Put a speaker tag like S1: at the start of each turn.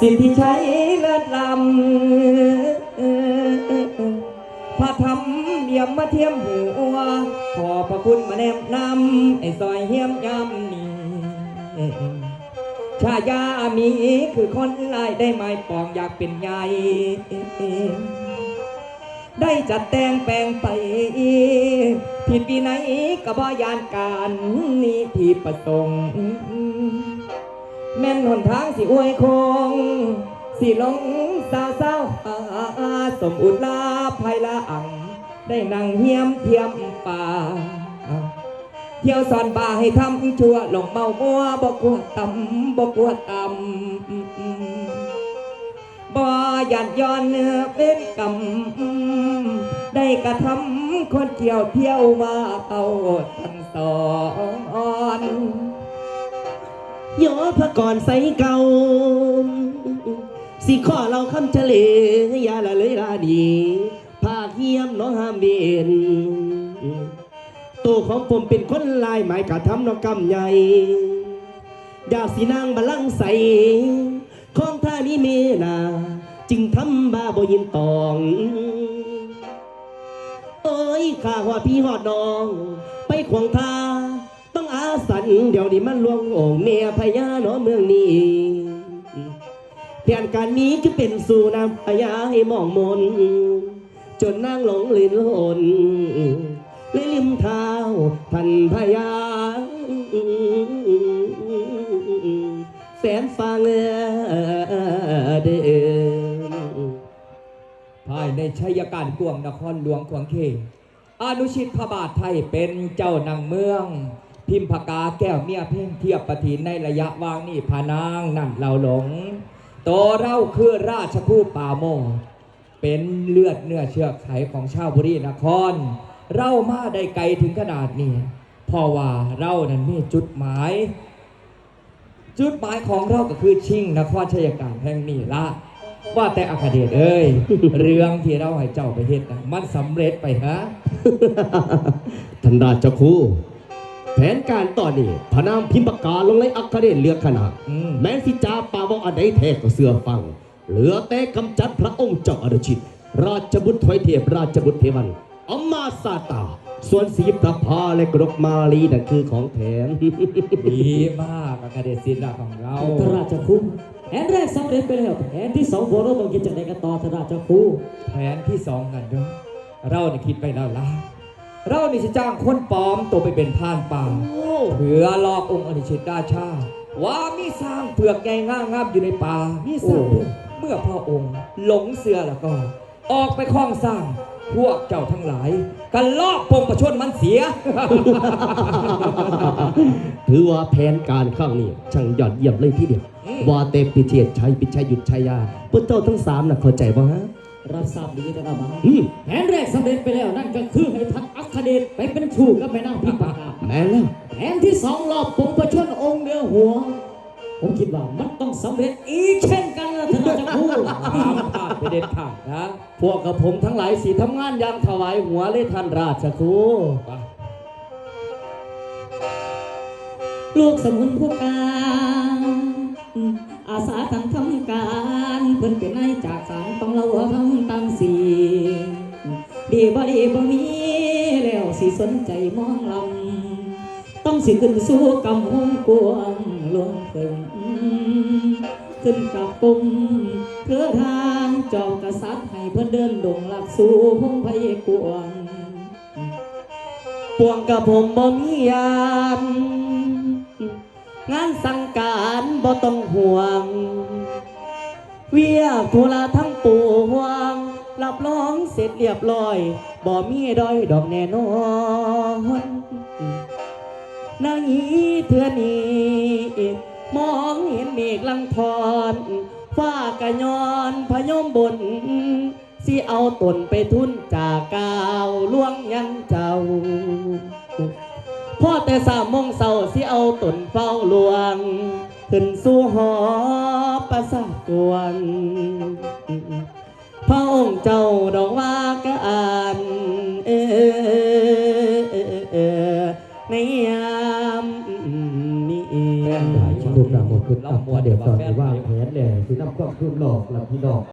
S1: สิทธิชัยเลิศลำพระธรรมเยี่ยมมาเทียมหัว ขอพระคุณมาแนมนำไอ้ซอยเฮียมยำนี้ชายามีคือคนลายได้ไม้ปองอยากเป็นใหญ่ได้จัดแต่งแปลงไป ผิดปีไหนก็บ่ยานการนี่ที่ประสงค์ แม่นหนทางสิอวยคง สิลงสาวสาวสมอุดลาภัยละอัง ได้นั่งเฮียมเทียมป่า เที่ยวสอนบาให้ทำชั่วหลงเมามัวบกกลัวต่ำบกกลัวต่ำบ่หยันย้อนเนื้อเป็นกรรมได้กระทำคนเที่ยวเที่ยวมาเอาทันสอน
S2: ย้อพระก่อนใส่เก่าสิข้อเราคำเฉลยยาละเลยลาดีภาคเยี่ยมน้องห้ามเบียนตัวของผมเป็นคนลายหมายกะทำนกกรรมใหญ่อยากสีนางบาลังใสของท่านี้เมนา จึงทำบาบยินตองเอ้ยข้าว่าพี่หอดน้อง ไปขวางทางต้องอา สันเดี๋ยวนี้มันลวงโองเมียพญาเนาะเมืองนี้แผนการนี้จะเป็นสู่นำพญาให้มองมน จนนั่งหลงลินหนเลยลิมเท้าพันพญาแสนฟังเดิน
S1: ภายในชัยการกวงนครหลวงขวางเขอนุชิตพระบาทไทยเป็นเจ้านางเมือง พิมพกาแก้วเมียเพ่งเทียบปฏินในระยะวางนี่พานางนั่นเราหลง โตเราคือราชคู่ป่าโมเป็นเลือดเนื้อเชื้อไขของชาวบุรีนครเรามาได้ไกลถึงขนาดนี้เพราะว่าเรานั้นมีจุดหมาย จุดหมายของเราก็คือชิงนครชัยการแห่งนี้ละว่าแต่อาคาเดชเอ้ย เรื่องที่เราให้เจ้าไปเฮ็ดนะมันสำเร็จไปฮะ
S2: ท่านราชครู แผนการต่อนนี้พระนามพิมพ์ปากกาลงในอัครเดชเลือกขนาด
S1: อืม
S2: แม้นสิจาป่าว่าอันใดแท้ก็เสือฟัง เหลือแต่กำจัดพระองค์เจ้าอรชิต ราชบุตรถอยเทพราชบุตรเทวันอมมาซาตา ส่วนสีประภาและกรกมาลีนั่นคือของแถม
S1: ดีมากอาคาเดชศิลป์ของเรา
S3: พระราชครูแผนแรกสำเร็จไปแล้วแผนที่สองพวกเราต้องคิดจากไหนกันต่อพระราชครู
S1: แผนที่สองกันเด้อเราเนี่ยคิดไปแล้วล่ะ เรานี่จะจ้างคนปลอมตัวไปเป็นพรานป่าเพื่อหลอกองค์อนิชิตราชา ว่ามีสร้างเปลือกใหญ่งามๆอยู่ในป่ามีสร้างเปลือกเมื่อพระองค์หลงเสือแล้วก็ ออกไปคล้องสร้างพวกเจ้าทั้งหลายกันลอกปงประชนมันเสีย
S2: ถือว่าแผนการข้างนี้ช่างยอดเยี่ยมเลยทีเดียว
S1: อืม
S2: ว่าเตปิเทียชัยปิชัยหยุดชัยยาพวกเจ้าทั้งสามน่ะเข้าใจบ่ฮะ
S3: รับทราบดีนะครับมา
S2: อืม
S3: แผนแรกสำเร็จไปแล้วนั่นก็คือให้ทักอัคเดชไปเป็นชู้กับแม่นางพิมพากา
S2: แม่นแล้ว
S3: แผนที่สองรอบปงประชนองค์เดือหัว ผมคิดว่ามันต้องสำเร็จอีกเช่นกันนะท่านราชครู
S1: ห้ามพลาดไปเด็ดขาดนะ
S2: พวกกับผมทั้งหลายสีทำงานอย่างถวายหัวเลยท่านราชครู
S1: ไป
S3: ลูกสมุนผู้การอาสาทำทำการเพิ่นเป็นนายจากสาร ต้องเราทำตามสีดีบ่ดีบ่มีแล้วสิสนใจมองลำต้องสิขึ้นสู่กำหงกวงลวงเพิ่งขึ้นกับกลมเพื่อทางจองกษัตริย์ให้เพิ่นเดินดงหลักสู่พงไพกวง
S2: ปวงกับผมบ่มียานงานสังการบ่ต้องห่วง เวียกุลาทั้งปวงรับรองเสร็จเรียบร้อย บ่มีดอยดอกแน่นอนในเทือนี้มองเห็นเมฆลังทอนฟ้ากะยอนพยมบนสิเอาตนไปทุนจากกาวล่วงยังเจ้าพ่อแต่สามมงเศร้าสิเอาตนเฝ้าลวง ขึ้นสู่หอ สาทกวงพระองค์เจ้าดอกว่ากะอ่านเออในยามนี้
S1: ลูกหล
S2: หมดขึ้น
S1: เรา
S2: ตับ
S1: มวน
S2: เด็กตอน
S1: แฟ
S2: ที่ว่าง
S1: เพลง
S2: แผนแหล่สินำความคืมหลอกหลับพี่น้อง